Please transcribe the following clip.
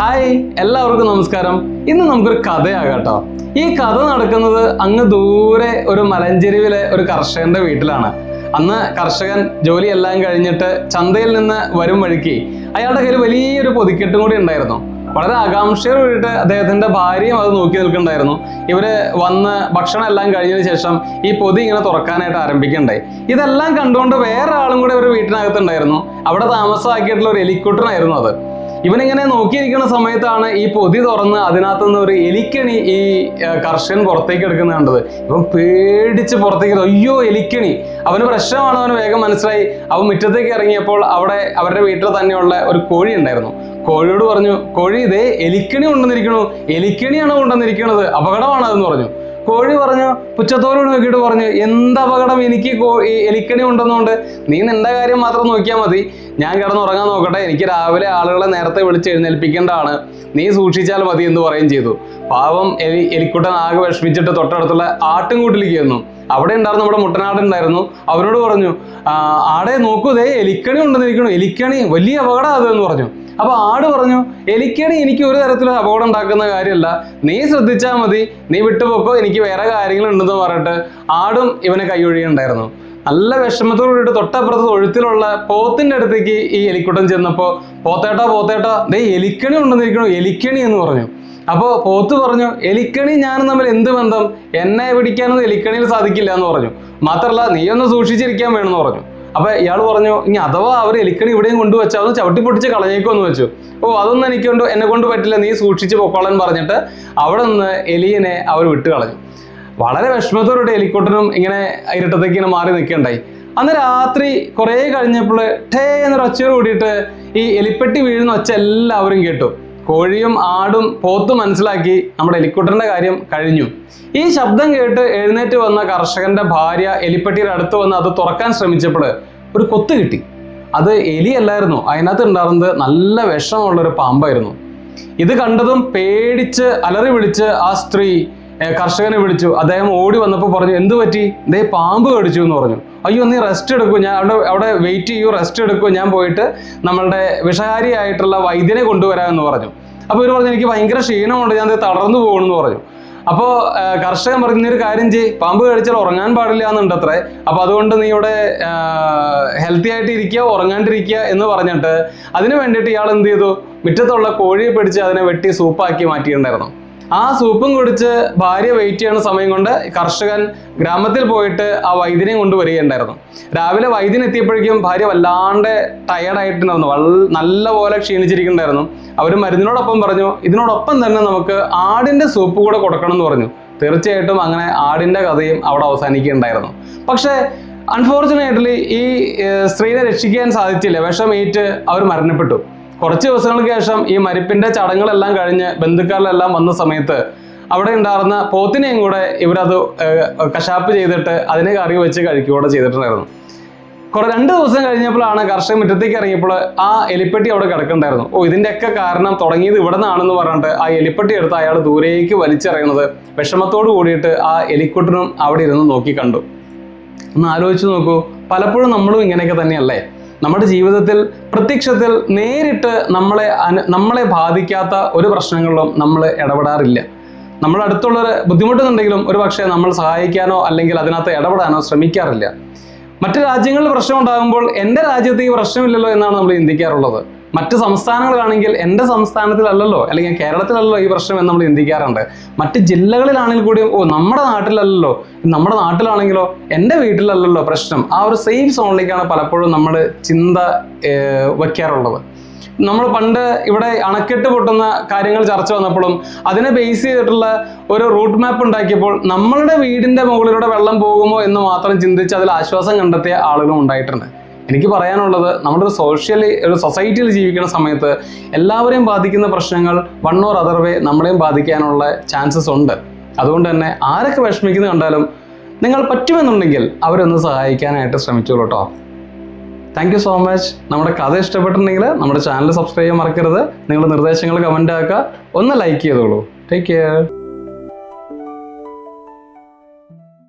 Hi എല്ലാവർക്കും നമസ്കാരം. ഇന്ന് നമുക്കൊരു കഥയാകാട്ടോ. ഈ കഥ നടക്കുന്നത് അങ്ങ് ദൂരെ ഒരു മലഞ്ചെരുവിലെ ഒരു കർഷകന്റെ വീട്ടിലാണ്. അന്ന് കർഷകൻ ജോലിയെല്ലാം കഴിഞ്ഞിട്ട് ചന്തയിൽ നിന്ന് വരും വഴിക്ക് അയാളുടെ കയ്യിൽ വലിയൊരു പൊതിക്കെട്ടും കൂടി ഉണ്ടായിരുന്നു. വളരെ ആകാംക്ഷയോട് അദ്ദേഹത്തിന്റെ ഭാര്യയും അത് നോക്കി നിൽക്കുന്നുണ്ടായിരുന്നു. ഇവർ വന്ന് ഭക്ഷണം എല്ലാം കഴിഞ്ഞതിന് ശേഷം ഈ പൊതി ഇങ്ങനെ തുറക്കാനായിട്ട് ആരംഭിക്കണ്ടായി ഇതെല്ലാം കണ്ടുകൊണ്ട് വേറെ ആളും കൂടെ ഒരു വീട്ടിനകത്തുണ്ടായിരുന്നു അവിടെ താമസമാക്കിയിട്ടുള്ള ഒരു എലിക്കുട്ടനായിരുന്നു അത്. ഇവനിങ്ങനെ നോക്കിയിരിക്കുന്ന സമയത്താണ് ഈ പൊതി തുറന്ന് അതിനകത്ത് നിന്ന് ഒരു എലിക്കണി ഈ കർഷകൻ പുറത്തേക്ക് എടുക്കുന്നത് കണ്ടത്. ഇവൻ പേടിച്ച് പുറത്തേക്ക് അയ്യോ എലിക്കണി. അവന് പ്രശ്നമാണ് അവന് വേഗം മനസ്സിലായി. അവൻ മുറ്റത്തേക്ക് ഇറങ്ങിയപ്പോൾ അവിടെ അവരുടെ വീട്ടിൽ തന്നെയുള്ള ഒരു കോഴി ഉണ്ടായിരുന്നു. കോഴിയോട് പറഞ്ഞു കോഴി ഇതേ എലിക്കണി കൊണ്ടുവന്നിരിക്കണു. എലിക്കണിയാണ് കൊണ്ടുവന്നിരിക്കുന്നത് അപകടമാണ്? അതെന്ന് പറഞ്ഞു. കോഴി പറഞ്ഞു പുച്ഛത്തോട് നോക്കിയിട്ട് പറഞ്ഞു എന്ത് അപകടം എനിക്ക് എലിക്കണി ഉണ്ടെന്നുകൊണ്ട് നീ നിന്റെ കാര്യം മാത്രം നോക്കിയാൽ മതി. ഞാൻ കിടന്നുറങ്ങാൻ നോക്കട്ടെ. എനിക്ക് രാവിലെ ആളുകളെ നേരത്തെ വിളിച്ച് എഴുന്നേൽപ്പിക്കേണ്ടതാണ്. നീ സൂക്ഷിച്ചാൽ മതി എന്ന് പറയുകയും ചെയ്തു. പാവം എലി എലിക്കുട്ടൻ ആകെ വിഷമിച്ചിട്ട് തൊട്ടടുത്തുള്ള ആട്ടിൻകൂട്ടിലേക്ക് ചെന്നു. അവിടെ ഉണ്ടായിരുന്നു നമ്മുടെ മുട്ടനാട് ഉണ്ടായിരുന്നു. അവരോട് പറഞ്ഞു "ആ, ആടെ നോക്കൂ ദേ എലിക്കണി ഉണ്ടെന്നിരിക്കണു എലിക്കണി വലിയ അപകടം അത് എന്ന് പറഞ്ഞു. അപ്പൊ ആട് പറഞ്ഞു എലിക്കണി എനിക്ക് ഒരു തരത്തിലും അപകടം ഉണ്ടാക്കുന്ന കാര്യമല്ല. നീ ശ്രദ്ധിച്ചാൽ മതി. നീ വിട്ടുപോക്കോ. എനിക്ക് വേറെ കാര്യങ്ങളുണ്ടെന്ന് പറഞ്ഞിട്ട് ആടും ഇവനെ കൈയൊഴിയുണ്ടായിരുന്നു നല്ല വിഷമത്തോട് തൊട്ടപ്പുറത്ത് തൊഴുത്തിലുള്ള പോത്തിന്റെ അടുത്തേക്ക് ഈ എലിക്കുട്ടൻ ചെന്നപ്പോൾ പോത്തേട്ടാ പോത്തേട്ടാ ദേ എലിക്കണി ഉണ്ടെന്നിരിക്കണു എലിക്കണി എന്ന് പറഞ്ഞു. അപ്പോൾ പോത്ത് പറഞ്ഞു എലിക്കണി ഞാനും തമ്മിൽ എന്ത് ബന്ധം? എന്നെ പിടിക്കാനൊന്നും എലിക്കണിയിൽ സാധിക്കില്ല എന്ന് പറഞ്ഞു. മാത്രമല്ല നീ ഒന്ന് സൂക്ഷിച്ചിരിക്കാൻ വേണമെന്ന് പറഞ്ഞു. അപ്പൊ ഇയാൾ പറഞ്ഞു ഇനി അഥവാ അവർ എലിക്കണി ഇവിടെയും കൊണ്ടുവച്ചാൽ അത് ചവിട്ടി പൊട്ടിച്ച് കളഞ്ഞേക്കുമെന്ന് വെച്ചു. ഓ അതൊന്നും എനിക്ക് കൊണ്ട് എന്നെ കൊണ്ട് പറ്റില്ല നീ സൂക്ഷിച്ച് പൊക്കോളാൻ പറഞ്ഞിട്ട് അവിടെ നിന്ന് എലിയനെ അവർ വിട്ടു കളഞ്ഞു വളരെ വിഷമത്തോടെ എലിക്കോട്ടനും ഇങ്ങനെ ഇരട്ടത്തേക്ക് ഇങ്ങനെ മാറി നിൽക്കണ്ടായി അന്ന് രാത്രി കുറേ കഴിഞ്ഞപ്പോൾ ടേ എന്നൊരു ഒച്ചയോട് കൂടിയിട്ട് ഈ എലിപ്പെട്ടി വീഴുന്ന ഒച്ച എല്ലാവരും കേട്ടു. കോഴിയും ആടും പോത്തും മനസ്സിലാക്കി നമ്മുടെ എലിക്കുട്ടന്റെ കാര്യം കഴിഞ്ഞു. ഈ ശബ്ദം കേട്ട് എഴുന്നേറ്റ് വന്ന കർഷകന്റെ ഭാര്യ എലിപ്പെട്ടിയുടെ അടുത്ത് വന്ന് അത് തുറക്കാൻ ശ്രമിച്ചപ്പോൾ ഒരു കൊത്ത് കിട്ടി. അത് എലിയല്ലായിരുന്നു. അതിനകത്ത് ഉണ്ടായിരുന്നത് നല്ല വിഷമുള്ള ഒരു പാമ്പായിരുന്നു. ഇത് കണ്ടതും പേടിച്ച് അലറി വിളിച്ച് ആ സ്ത്രീ കർഷകനെ വിളിച്ചു. അദ്ദേഹം ഓടി വന്നപ്പോൾ പറഞ്ഞു എന്ത് പറ്റി? ദേ പാമ്പ് കടിച്ചു എന്ന് പറഞ്ഞു. അയ്യോ നീ റെസ്റ്റ് എടുക്കൂ. ഞാൻ അവിടെ അവിടെ വെയിറ്റ് ചെയ്യൂ റെസ്റ്റ് എടുക്കൂ. ഞാൻ പോയിട്ട് നമ്മളുടെ വിഷകാരിയായിട്ടുള്ള വൈദ്യനെ കൊണ്ടുവരാമെന്ന് പറഞ്ഞു. അപ്പോൾ ഇവർ പറഞ്ഞു എനിക്ക് ഭയങ്കര ക്ഷീണമുണ്ട് ഞാൻ തളർന്നു പോകണമെന്ന് പറഞ്ഞു. അപ്പോൾ കർഷകൻ പറഞ്ഞു "നീ ഒരു കാര്യം ചെയ്യ് പാമ്പ് കടിച്ചാൽ ഉറങ്ങാൻ പാടില്ല എന്നുണ്ട് അത്രേ അപ്പോൾ അതുകൊണ്ട് നീ ഇവിടെ ഹെൽത്തി ആയിട്ട് ഇരിക്കുക ഉറങ്ങാണ്ടിരിക്കുക എന്ന് പറഞ്ഞിട്ട് അതിന് വേണ്ടിയിട്ട് ഇയാൾ എന്ത് ചെയ്തു? മുറ്റത്തുള്ള കോഴിയെ പിടിച്ച് അതിനെ വെട്ടി സൂപ്പാക്കി മാറ്റിയിട്ടുണ്ടായിരുന്നു. ആ സൂപ്പും കുടിച്ച് ഭാര്യ വെയിറ്റ് ചെയ്യുന്ന സമയം കൊണ്ട് കർഷകൻ ഗ്രാമത്തിൽ പോയിട്ട് ആ വൈദ്യനെ കൊണ്ടുവരികയുണ്ടായിരുന്നു. രാവിലെ വൈദ്യൻ എത്തിയപ്പോഴേക്കും ഭാര്യ വല്ലാണ്ട് ടയർഡായിട്ടുണ്ടായിരുന്നു വൾ- നല്ല പോലെ ക്ഷീണിച്ചിരിക്കുന്നുണ്ടായിരുന്നു. അവർ മരുന്നിനോടൊപ്പം പറഞ്ഞു ഇതിനോടൊപ്പം തന്നെ നമുക്ക് ആടിന്റെ സൂപ്പ് കൂടെ കൊടുക്കണം എന്ന് പറഞ്ഞു. തീർച്ചയായിട്ടും അങ്ങനെ ആടിന്റെ കഥയും അവിടെ അവസാനിക്കുകയുണ്ടായിരുന്നു. പക്ഷേ അൺഫോർച്ചുനേറ്റ്ലി ഈ സ്ത്രീനെ രക്ഷിക്കാൻ സാധിച്ചില്ല. വിഷമേറ്റ് അവർ മരണപ്പെട്ടു. കുറച്ച് ദിവസങ്ങൾക്ക് ശേഷം ഈ മരിപ്പിന്റെ ചടങ്ങുകളെല്ലാം കഴിഞ്ഞ് ബന്ധുക്കാരിലെല്ലാം വന്ന സമയത്ത് അവിടെ ഉണ്ടായിരുന്ന പോത്തിനെയും കൂടെ ഇവരത് കശാപ്പ് ചെയ്തിട്ട് അതിനെ കറി വെച്ച് കഴിക്കുകയോടെ ചെയ്തിട്ടുണ്ടായിരുന്നു. കുറെ രണ്ട് ദിവസം കഴിഞ്ഞപ്പോഴാണ് കർഷകൻ മുറ്റത്തേക്ക് ഇറങ്ങിയപ്പോൾ ആ എലിപ്പെട്ടി അവിടെ കിടക്കണ്ടായിരുന്നു ഓ ഇതിന്റെയൊക്കെ കാരണം തുടങ്ങിയത് ഇവിടെ നിന്നാണെന്ന് പറഞ്ഞിട്ട് ആ എലിപ്പെട്ടി എടുത്ത് അയാൾ ദൂരേക്ക് വലിച്ചെറിയുന്നത് വിഷമത്തോട് കൂടിയിട്ട് ആ എലിക്കുട്ടനും അവിടെ ഇരുന്ന് നോക്കി കണ്ടു. ഒന്ന് ആലോചിച്ച് നോക്കൂ പലപ്പോഴും നമ്മളും ഇങ്ങനെയൊക്കെ തന്നെയല്ലേ? നമ്മുടെ ജീവിതത്തിൽ പ്രത്യക്ഷത്തിൽ നേരിട്ട് നമ്മളെ നമ്മളെ ബാധിക്കാത്ത ഒരു പ്രശ്നങ്ങളിലും നമ്മൾ ഇടപെടാറില്ല. നമ്മുടെ അടുത്തുള്ളവർ ബുദ്ധിമുട്ടുന്നുണ്ടെങ്കിലും ഒരു പക്ഷേ നമ്മൾ സഹായിക്കാനോ അല്ലെങ്കിൽ അതിനകത്ത് ഇടപെടാനോ ശ്രമിക്കാറില്ല. മറ്റു രാജ്യങ്ങളിൽ പ്രശ്നം ഉണ്ടാകുമ്പോൾ എന്റെ രാജ്യത്ത് ഈ പ്രശ്നമില്ലല്ലോ എന്നാണ് നമ്മൾ ചിന്തിക്കാറുള്ളത്. മറ്റ് സംസ്ഥാനങ്ങളിലാണെങ്കിൽ എന്റെ സംസ്ഥാനത്തിലല്ലല്ലോ അല്ലെങ്കിൽ കേരളത്തിലല്ലോ ഈ പ്രശ്നം എന്ന് നമ്മൾ ചിന്തിക്കാറുണ്ട്. മറ്റ് ജില്ലകളിലാണെങ്കിൽ കൂടി ഓ നമ്മുടെ നാട്ടിലല്ലല്ലോ നമ്മുടെ നാട്ടിലാണെങ്കിലോ എന്റെ വീട്ടിലല്ലല്ലോ പ്രശ്നം. ആ ഒരു സേഫ് സോണിലേക്കാണ് പലപ്പോഴും നമ്മൾ ചിന്ത വയ്ക്കാറുള്ളത്. നമ്മൾ പണ്ട് ഇവിടെ അണക്കെട്ട് പൊട്ടുന്ന കാര്യങ്ങൾ ചർച്ച വന്നപ്പോഴും അതിനെ ബേസ് ചെയ്തിട്ടുള്ള ഒരു റൂട്ട് മാപ്പ് ഉണ്ടാക്കിയപ്പോൾ നമ്മളുടെ വീടിന്റെ മുകളിലൂടെ വെള്ളം പോകുമോ എന്ന് മാത്രം ചിന്തിച്ച് അതിൽ ആശ്വാസം കണ്ടെത്തിയ ആളുകളും ഉണ്ടായിട്ടുണ്ട്. എനിക്ക് പറയാനുള്ളത് നമ്മുടെ ഒരു സോഷ്യലി ഒരു സൊസൈറ്റിയിൽ ജീവിക്കുന്ന സമയത്ത് എല്ലാവരെയും ബാധിക്കുന്ന പ്രശ്നങ്ങൾ വൺ ഓർ അതർ വേ നമ്മളെയും ബാധിക്കാനുള്ള ചാൻസസ് ഉണ്ട്. അതുകൊണ്ട് തന്നെ ആരൊക്കെ വിഷമിക്കുന്ന കണ്ടാലും നിങ്ങൾ പറ്റുമെന്നുണ്ടെങ്കിൽ അവരൊന്ന് സഹായിക്കാനായിട്ട് ശ്രമിച്ചോളൂ കേട്ടോ താങ്ക് യു സോ മച്ച് നമ്മുടെ കഥ ഇഷ്ടപ്പെട്ടിട്ടുണ്ടെങ്കിൽ നമ്മുടെ ചാനൽ സബ്സ്ക്രൈബ് ചെയ്യാൻ മറക്കരുത്. നിങ്ങളുടെ നിർദ്ദേശങ്ങൾ കമന്റ് ആക്കുക. ഒന്ന് ലൈക്ക് ചെയ്തോളൂ. Take care